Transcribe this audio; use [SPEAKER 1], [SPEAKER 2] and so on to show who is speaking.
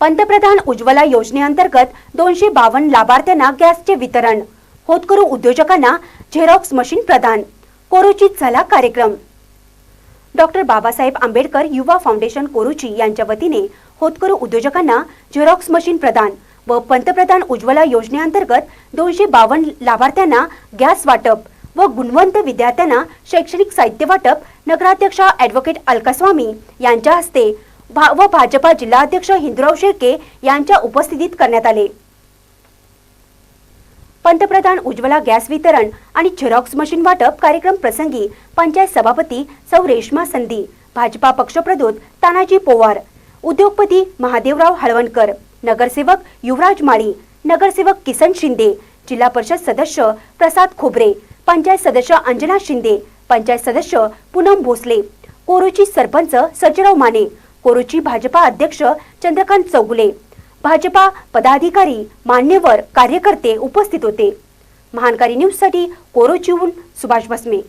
[SPEAKER 1] पंतप्रधान उज्ज्वला योजनेअंतर्गत दोनशे बावन्न लाभार्थ्यांना गॅसचे वितरण. होतकरू उद्योजकांना झेरॉक्स मशीन प्रदान. कोरोचित झाला कार्यक्रम. डॉक्टर बाबासाहेब आंबेडकर युवा फाउंडेशन कोरुची यांच्या वतीने होतकरू उद्योजकांना झेरॉक्स मशीन प्रदान व पंतप्रधान उज्ज्वला योजनेअंतर्गत दोनशे बावन्न लाभार्थ्यांना गॅस वाटप व गुणवंत विद्यार्थ्यांना शैक्षणिक साहित्य वाटप नगराध्यक्षा ॲडव्होकेट अलकास्वामी यांच्या हस्ते व भाजपा जिल्हाध्यक्ष हिंदुराव शेळके यांच्या उपस्थितीत करण्यात आले. पंतप्रधान उज्ज्वला गॅस वितरण आणि झेरॉक्स मशीन वाटप कार्यक्रम प्रसंगी पंचायत सभापती सौ रेश्मा संधी भाजपा पक्षप्रदोत तानाजी पोवार उद्योगपती महादेवराव हळवणकर नगरसेवक युवराज माळी नगरसेवक किसन शिंदे जिल्हा परिषद सदस्य प्रसाद खोबरे पंचायत सदस्य अंजना शिंदे पंचायत सदस्य पूनम भोसले कोरोची सरपंच सजराव माने कोरोची भाजपा अध्यक्ष चंद्रकांत चौगुले. भाजपा पदाधिकारी मान्यवर कार्यकर्ते उपस्थित होते. महानकारी न्यूजसाठी कोरोचीहून सुभाष भस्मे.